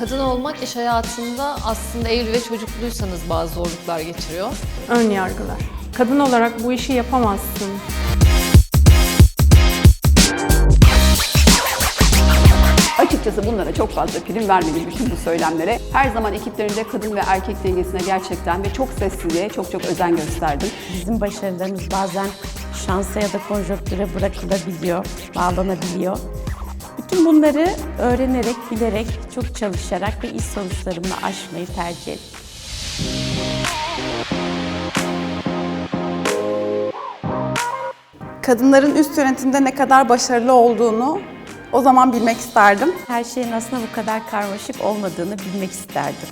Kadın olmak iş hayatında aslında evli ve çocukluysanız bazı zorluklar getiriyor. Ön yargılar. Kadın olarak bu işi yapamazsın. Açıkçası bunlara çok fazla prim vermedim bütün bu söylemlere. Her zaman ekiplerinde kadın ve erkek dengesine gerçekten ve çok sessizliğe çok çok özen gösterdim. Bizim başarılarımız bazen şansa ya da konjonktüre bırakılabiliyor, bağlanabiliyor. Bütün bunları öğrenerek, bilerek, çok çalışarak ve iş sonuçlarımla aşmayı tercih ettim. kadınların üst yönetimde ne kadar başarılı olduğunu o zaman bilmek isterdim. Her şeyin aslında bu kadar karmaşık olmadığını bilmek isterdim.